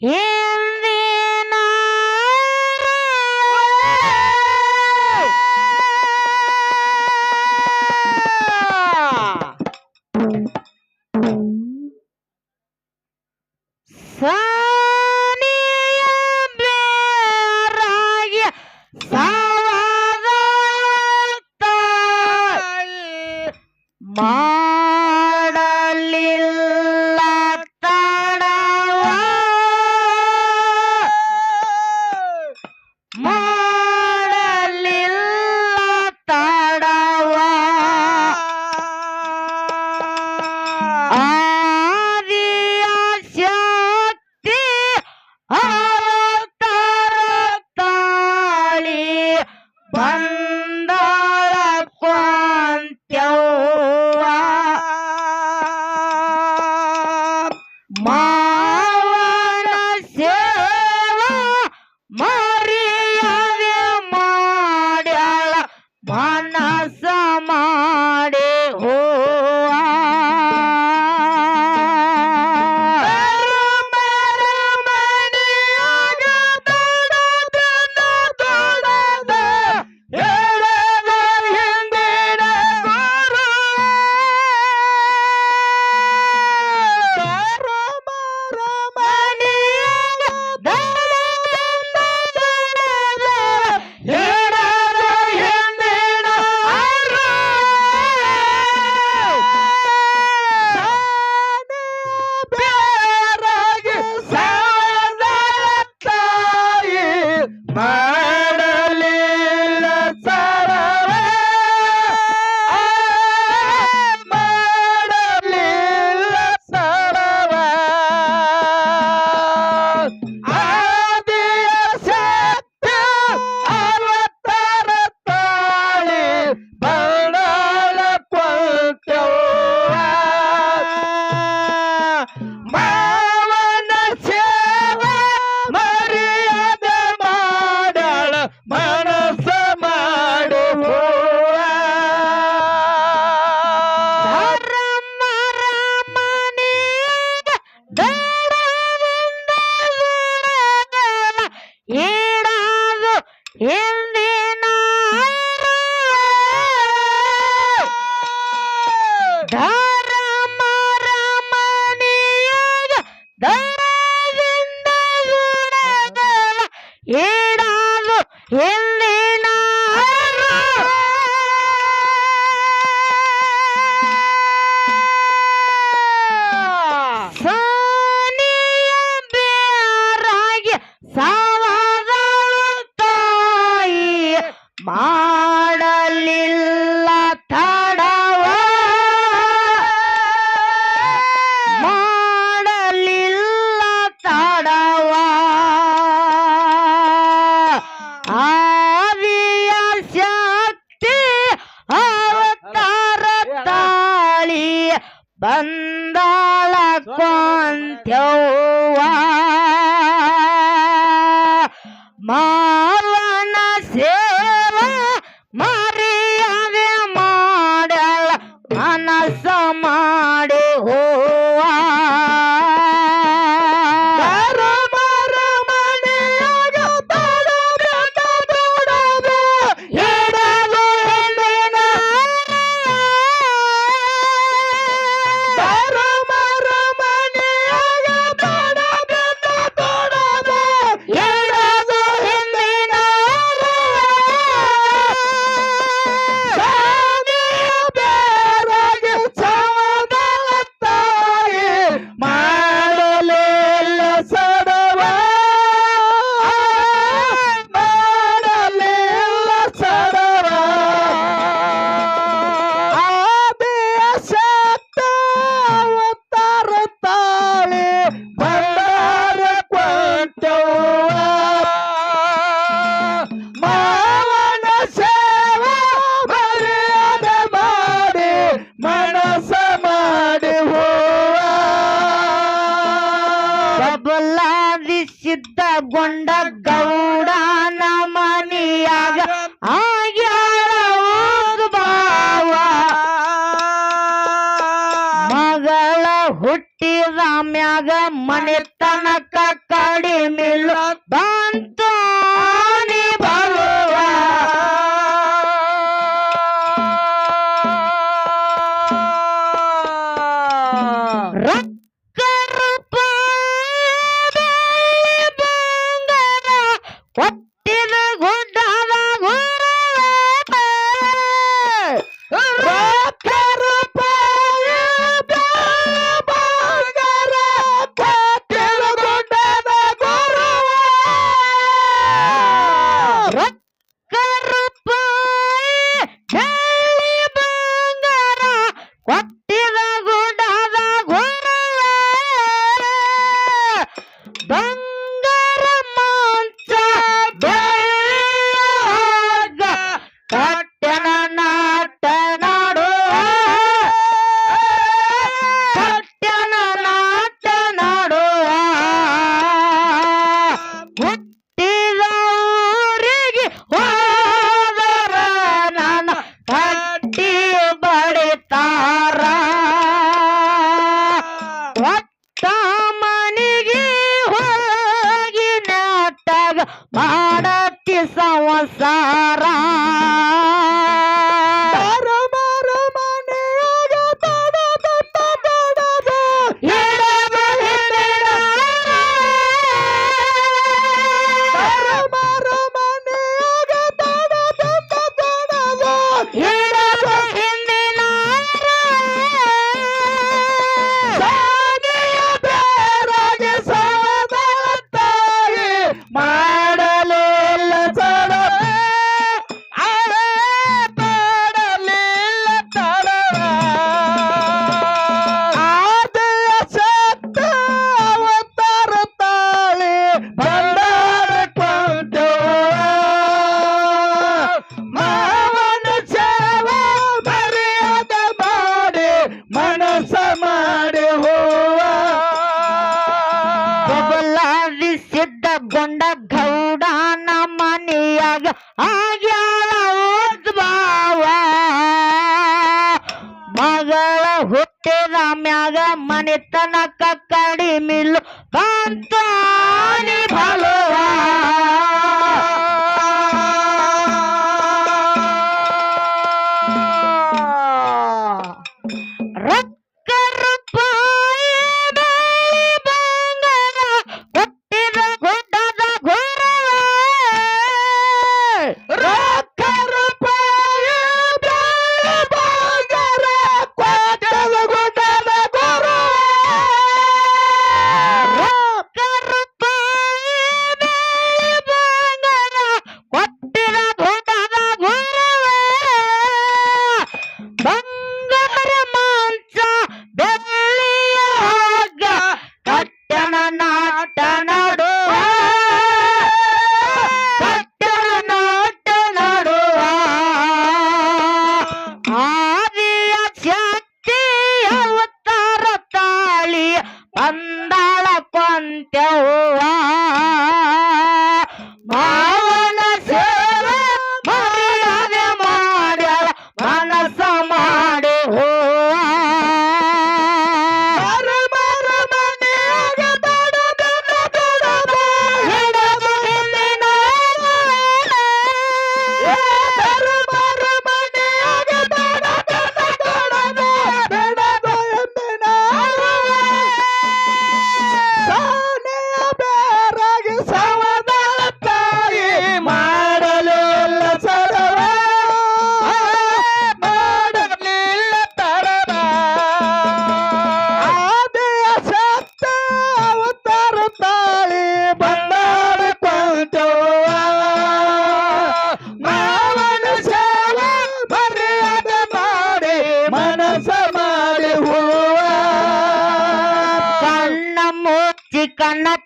Yeah. Ah! ಬಲಾದಿ ಸಿದ್ಧಗೊಂಡ Gowda ನಮನಿಯಾಗ ಆಗ್ಯಾರ ಬಾವ. ಮಗಳ ಹುಟ್ಟಿದ ಮ್ಯಾಗ ಮನೆತನಕ ಕಡಿಮಿಲ್ಲ ಬಂತು. சாரா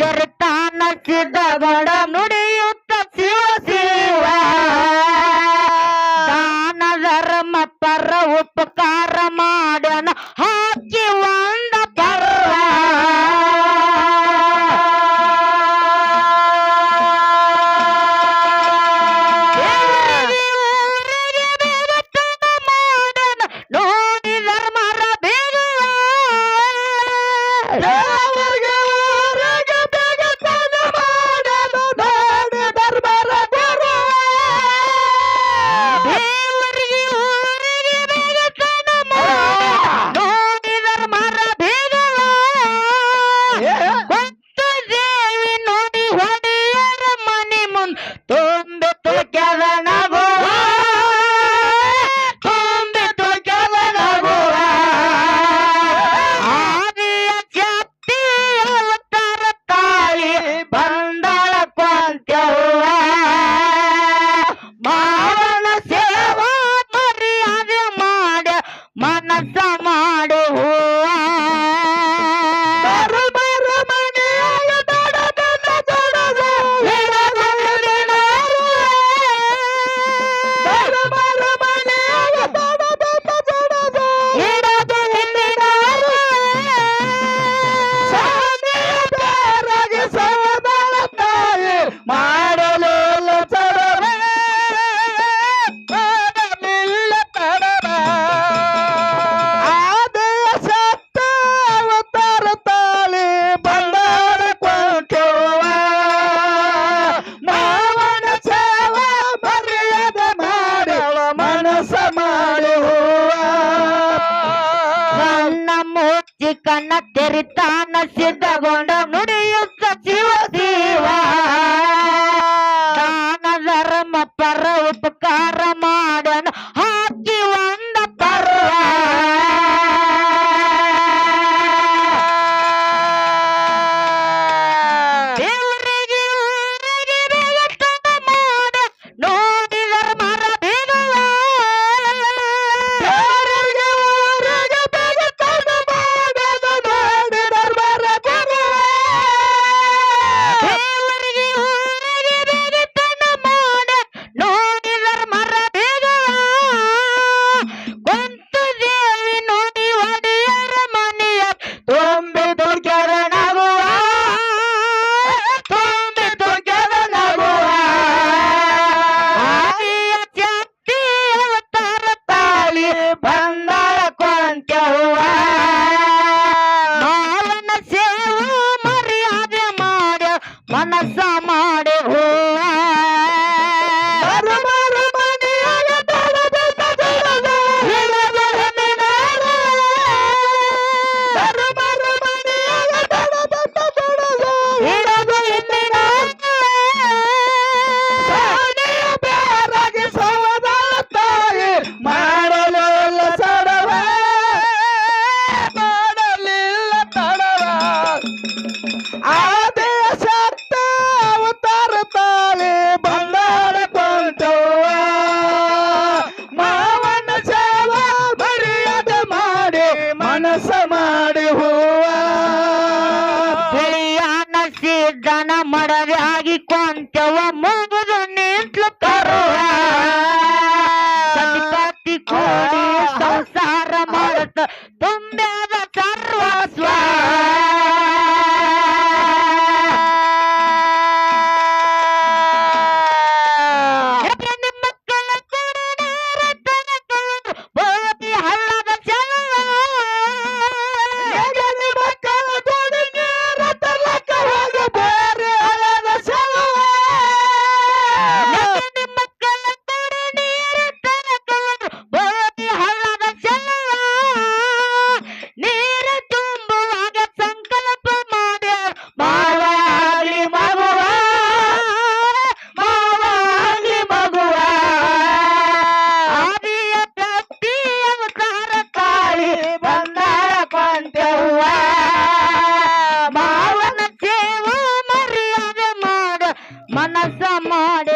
ಕೆರ್ತಾನ ಕಿದಗಡ ನುಡಿಯುತ್ತ ಶಿವ ಶಿವ. ದಾನ ಧರ್ಮ ಪರ ಉಪಕಾರ ಮಾ ಮನಸ ಮಾಡಿ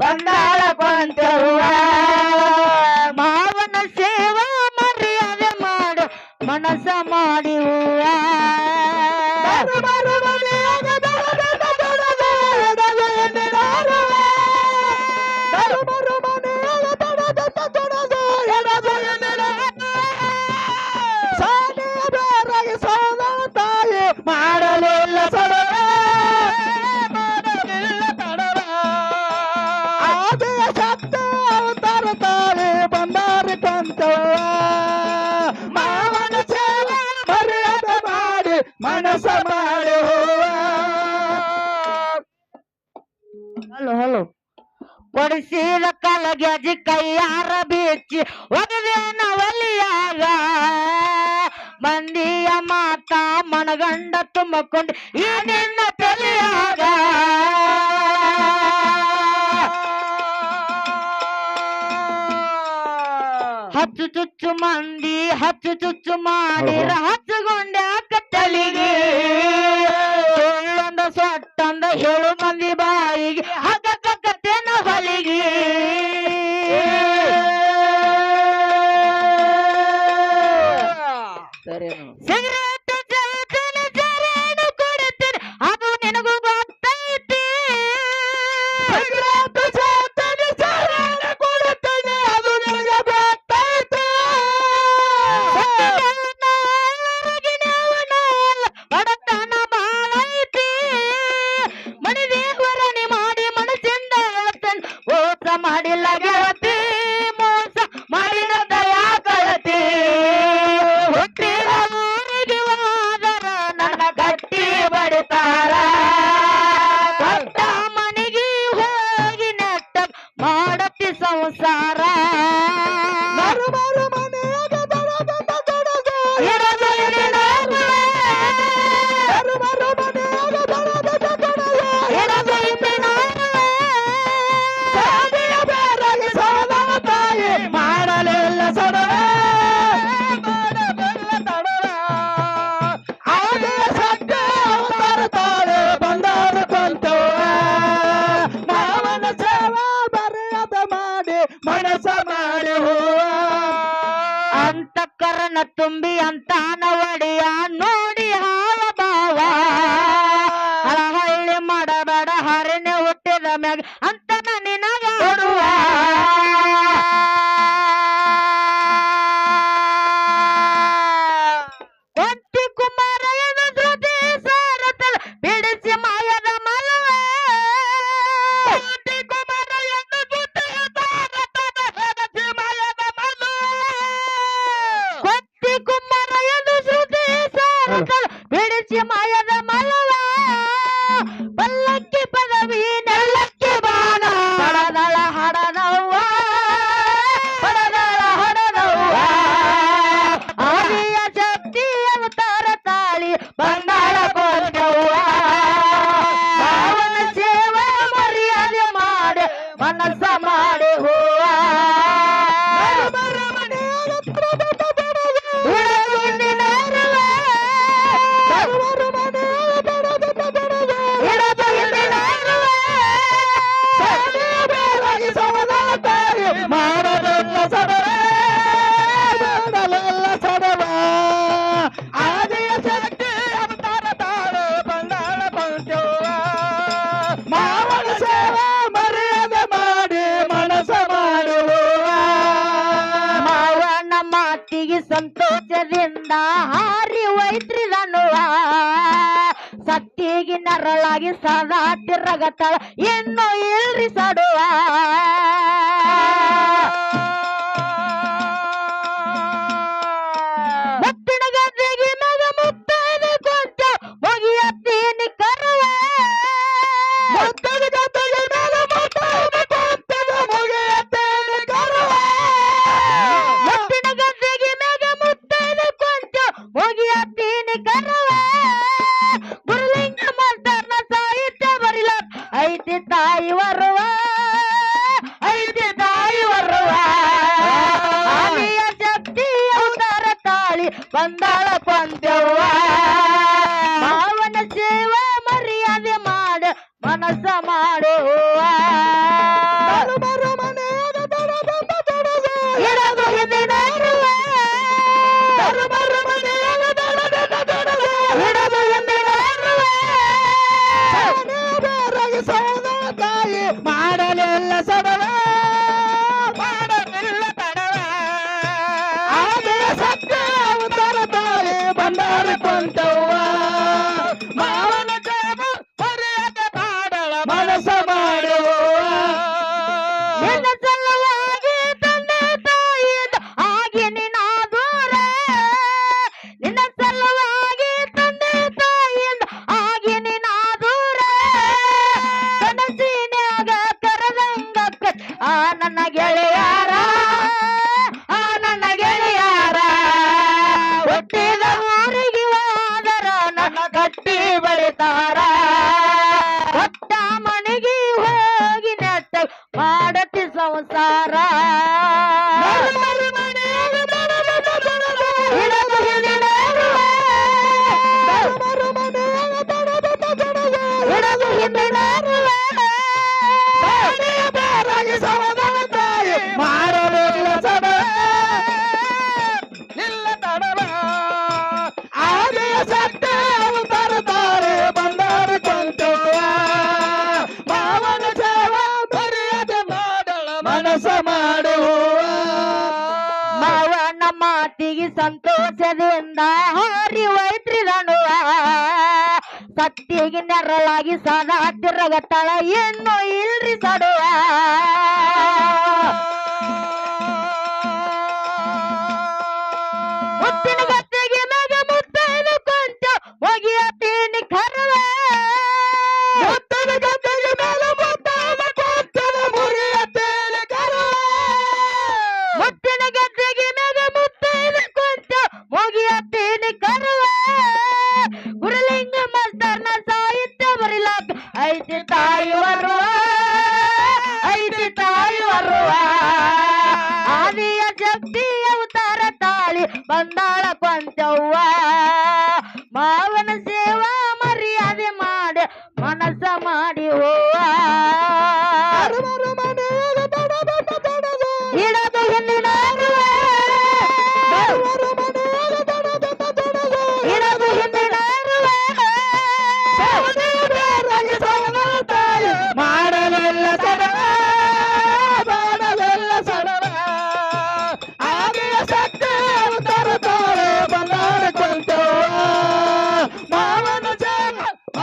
ಬಂದಾಳ ಬಂದೆವು ದಾರ ಬೀಚಿ ಒಗದೇನ ಒಲಿಯಾಗ? ಮಂದಿಯ ಮಾತ ಮಣಗಂಡ ತುಂಬಿಕೊಂಡು ಈ ನಿನ್ನ ತಲೆಯಾಗ? ಹತ್ತು ಚುಚ್ಚು ಮಂದಿ ಹತ್ತು ಚುಚ್ಚು ಮಾಡಿರ ಹತ್ತು ಗುಂಡ್ಯಾಕ ತಲಿಗೆ ಸೊಟ್ಟಂದ ಹೇಳು ಮಂದಿ ಬಾಯಿಗೆ ಹಗ ಕಕ್ಕತ್ತೇನು ಹೊಲಿಗೆ. Uhul! ತುಂಬಿಯಂತ ಈ ಸಂತೋಷದಿಂದ ಹಾರಿ ಒಯ್ತ್ರಿದನುವ ಸತ್ತಿಗೆ ನರಳಾಗಿ ಸದಾ ತಿರಗತಾಳ. ಇನ್ನು ಇಲ್ರಿ ಸಡುವ. ಬಂದಾಳ ಪಂದ್ಯವ್ವ ಮಾತಿಗೆ ಸಂತೋಷದಿಂದ ಹಾರಿ ಒಯ್ತ್ರಿ ನಾನು ಸತ್ತಿಗೆ ನೆರಳಾಗಿ ಸದಾ ತಿರಗತ್ತಾಳ ಏನು ಇಲ್ರಿ ಸಡುವ. கண்டாள